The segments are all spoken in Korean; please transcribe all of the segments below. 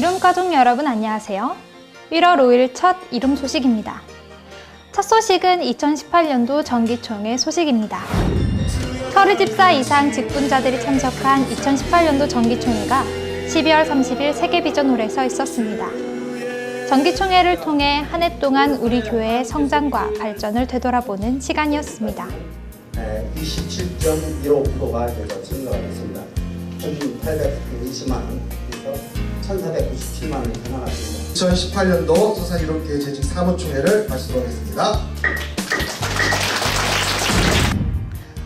가족 여러분 안녕하세요. 1월 5일 첫 이름 소식입니다. 첫 소식은 2018년도 정기총회 소식입니다. 서류 집사 이상 직분자들이 참석한 2018년도 정기총회가 12월 30일 세계비전홀에서 있었습니다. 정기총회를 통해 한 해 동안 우리 교회의 성장과 발전을 되돌아보는 시간이었습니다. 27.15%가 돼서 증가가 됐습니다. 1,820만 원에서 1,497만 원이 변화갔습니다. 2018년도 서산이롭교회 재직 사무총회를 마치도록 하겠습니다.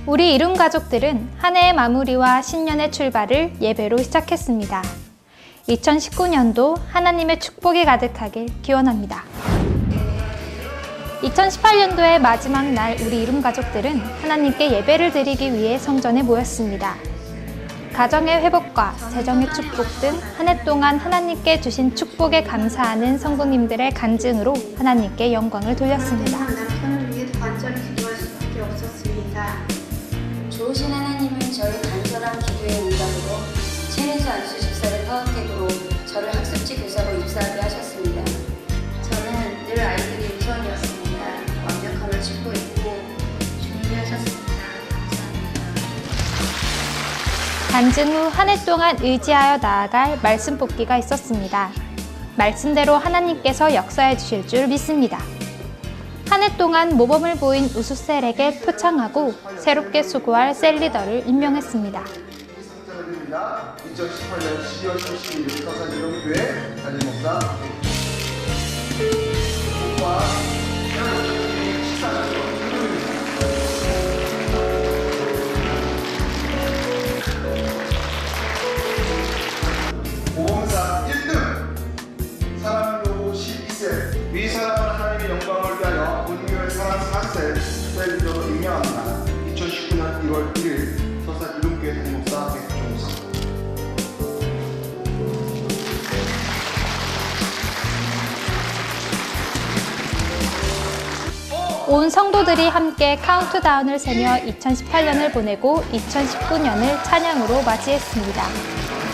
우리 이름 가족들은 한 해의 마무리와 신년의 출발을 예배로 시작했습니다. 2019년도 하나님의 축복이 가득하길 기원합니다. 2018년도의 마지막 날 우리 이름 가족들은 하나님께 예배를 드리기 위해 성전에 모였습니다. 가정의 회복과 재정의 축복 등 한 해 동안 하나님께 주신 축복에 감사하는 성도님들의 간증으로 하나님께 영광을 돌렸습니다. 간증 후 한 해 동안 의지하여 나아갈 말씀 뽑기가 있었습니다. 말씀대로 하나님께서 역사해 주실 줄 믿습니다. 한 해 동안 모범을 보인 우수셀에게 표창하고 새롭게 수고할 셀리더를 임명했습니다. 상장드립니다. 2018년 12월 31일 서산이롭교회 담임 목사 1월 1일 서산 이름교회 담임목사 백종석 온 성도들이 함께 카운트다운을 세며 2018년을 보내고 2019년을 찬양으로 맞이했습니다.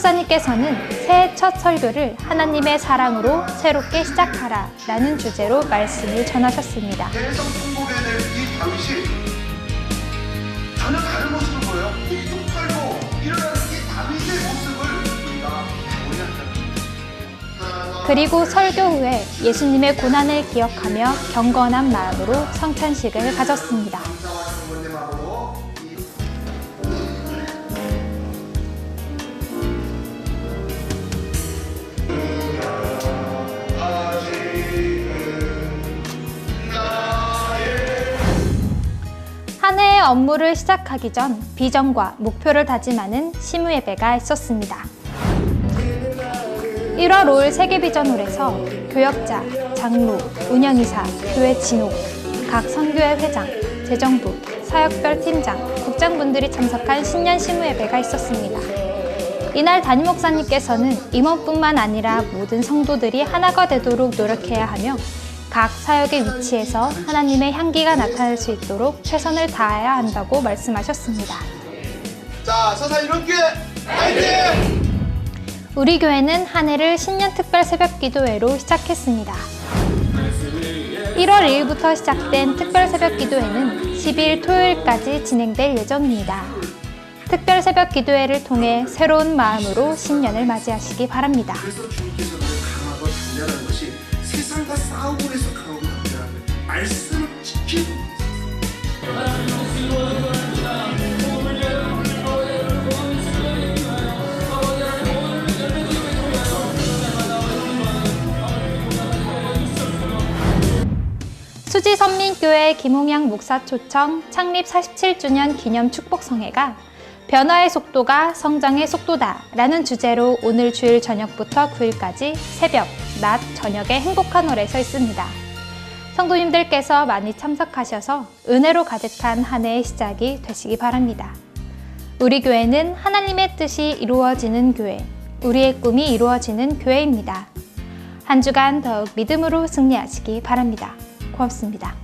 목사님께서는 새해 첫 설교를 하나님의 사랑으로 새롭게 시작하라 라는 주제로 말씀을 전하셨습니다. 대성 통곡에 대한 이 당시 전혀 다른 모습을 보여요. 뚝뚝 털고 일어나는 이 다윗의 모습을 우리가 보였다. 그리고 설교 후에 예수님의 고난을 기억하며 경건한 마음으로 성찬식을 가졌습니다. 업무를 시작하기 전 비전과 목표를 다짐하는 시무 예배가 있었습니다. 1월 5일 세계비전홀에서 교역자, 장로, 운영이사, 교회 진옥, 각 선교회 회장, 재정부, 사역별 팀장, 국장분들이 참석한 신년 시무 예배가 있었습니다. 이날 담임 목사님께서는 임원뿐만 아니라 모든 성도들이 하나가 되도록 노력해야 하며 각 사역의 위치에서 하나님의 향기가 나타날 수 있도록 최선을 다해야 한다고 말씀하셨습니다. 자, 서산 이름교회 화이팅! 우리 교회는 한 해를 신년 특별 새벽 기도회로 시작했습니다. 1월 2일부터 시작된 특별 새벽 기도회는 12일 토요일까지 진행될 예정입니다. 특별 새벽 기도회를 통해 새로운 마음으로 신년을 맞이하시기 바랍니다. 세상과 싸우고 해서 강하고 단련한 말씀을 지키고 수지 선민교회 김홍양 목사 초청 창립 47주년 기념 축복성회가 변화의 속도가 성장의 속도다 라는 주제로 오늘 주일 저녁부터 9일까지 새벽, 낮, 저녁에 행복한 홀에서 있습니다. 성도님들께서 많이 참석하셔서 은혜로 가득한 한 해의 시작이 되시기 바랍니다. 우리 교회는 하나님의 뜻이 이루어지는 교회, 우리의 꿈이 이루어지는 교회입니다. 한 주간 더욱 믿음으로 승리하시기 바랍니다. 고맙습니다.